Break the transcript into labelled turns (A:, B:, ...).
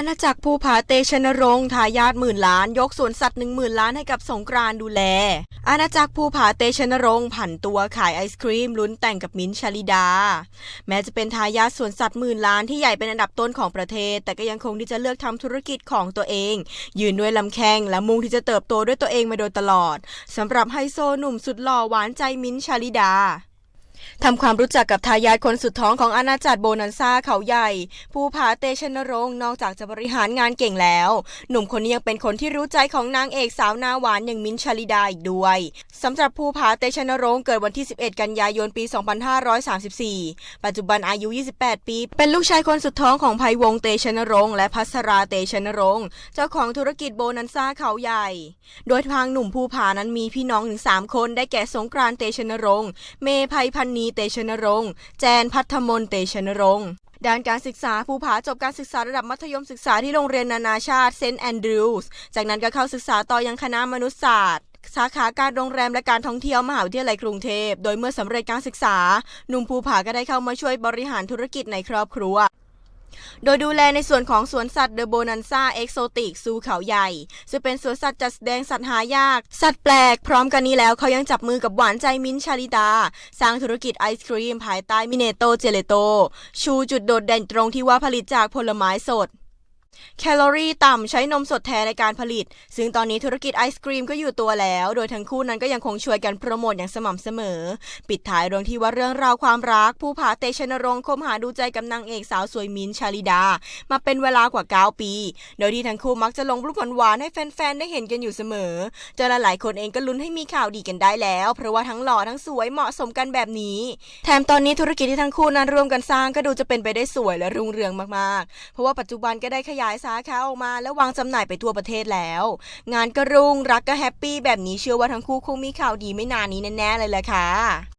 A: อาณาจักรภูผาเตชนรงค์ทายาทหมื่นล้าน ยกสวนสัตว์หนึ่งหมื่นล้านให้กับสงกรานดูแล อาณาจักรภูผาเตชนรงค์ผันตัวขายไอศครีมลุ้นแต่งกับมิ้นชาลิดา แม้จะเป็นทายาทสวนสัตว์หมื่นล้านที่ใหญ่เป็นอันดับต้นของประเทศ แต่ก็ยังคงที่จะเลือกทำธุรกิจของตัวเอง ยืนด้วยลำแข้งและมุ่งที่จะเติบโตด้วยตัวเองมาโดยตลอดสำหรับไฮโซหนุ่มสุดหล่อหวานใจมิ้นชาลิดา ทำความรู้จักกับทายาทคนสุดท้องของอาณาจักรโบนันซ่าเขาใหญ่ภูผาเตชนรงค์นอกจากจะบริหารงานเก่งแล้ว หนุ่มคนนี้ยังเป็นคนที่รู้ใจของนางเอกสาวหน้าหวานอย่างมิ้นชาลิดาอีกด้วยสำหรับภูผาเตชนรงค์เกิดวันที่ 11 กันยายนปี 2534 ปัจจุบันอายุ 28 ปี เป็นลูกชายคนสุดท้องของภัยวงศ์เตชนรงค์และพัสราเตชนรงค์เจ้าของธุรกิจโบนันซ่าเขาใหญ่ โดยทางหนุ่มภูผานั้นมีพี่น้องถึง3คนได้แก่สงกรานเตชนรงค์เมภัยพันนีเตชนรงค์แจนพัฒมนเตชนรงค์ด้านการศึกษาภูผาจบการศึกษาระดับมัธยมศึกษาที่โรงเรียนนานาชาติเซนต์แอนดรูส์จากนั้นก็เข้าศึกษาต่อยังคณะมนุษยศาสตร์สาขาการโรงแรมและการท่องเที่ยวมหาวิทยาลัยกรุงเทพ โดยเมื่อสำเร็จการศึกษา หนุ่มภูผาก็ได้เข้ามาช่วยบริหารธุรกิจในครอบครัว โดยดูแลในส่วนของสวนสัตว์เดอะโบนันซ่าเอ็กโซติกซูเขาใหญ่ ซึ่งเป็นสวนสัตว์จัดแสดงสัตว์หายาก สัตว์แปลก พร้อมกันนี้แล้วเขายังจับมือกับหวานใจมิ้นชาลิตา สร้างธุรกิจไอศครีม ภายใต้มิเนโตเจเลโต ชูจุดโดดเด่นตรงที่ว่าผลิตจากผลไม้สด แคลอรี่ต่ำใช้นมสดแท้ในการผลิต ซึ่งตอนนี้ธุรกิจไอศครีมก็อยู่ตัวแล้ว โดยทั้งคู่นั้นก็ยังคงช่วยกันโปรโมทอย่างสม่ำเสมอ ปิดท้ายเรื่องที่ว่าเรื่องราวความรัก ผู้ผาเตชนรงค์คบหาดูใจกับนางเอกสาวสวยมินชาลิดา มาเป็นเวลากว่า 9 ปี โดยที่ทั้งคู่มักจะลงรูปหวานๆให้แฟนๆได้เห็นกันอยู่เสมอจนหลายๆคนเองก็ลุ้นให้มีข่าวดีกันได้แล้ว เพราะว่าทั้งหล่อทั้งสวยเหมาะสมกันแบบนี้ แถมตอนนี้ธุรกิจที่ทั้งคู่นั้นร่วมกันสร้างก็ดูจะเป็นไปได้สวยและรุ่งเรืองมากๆ เพราะว่าปัจจุบันก็ได้ขยายสาขาออกมาและวางจำหน่ายไปทั่วประเทศแล้ว งานก็รุ่งรักก็แฮปปี้แบบนี้เชื่อว่าทั้งคู่คงมีข่าวดีไม่นานนี้แน่ๆเลยแหละค่ะ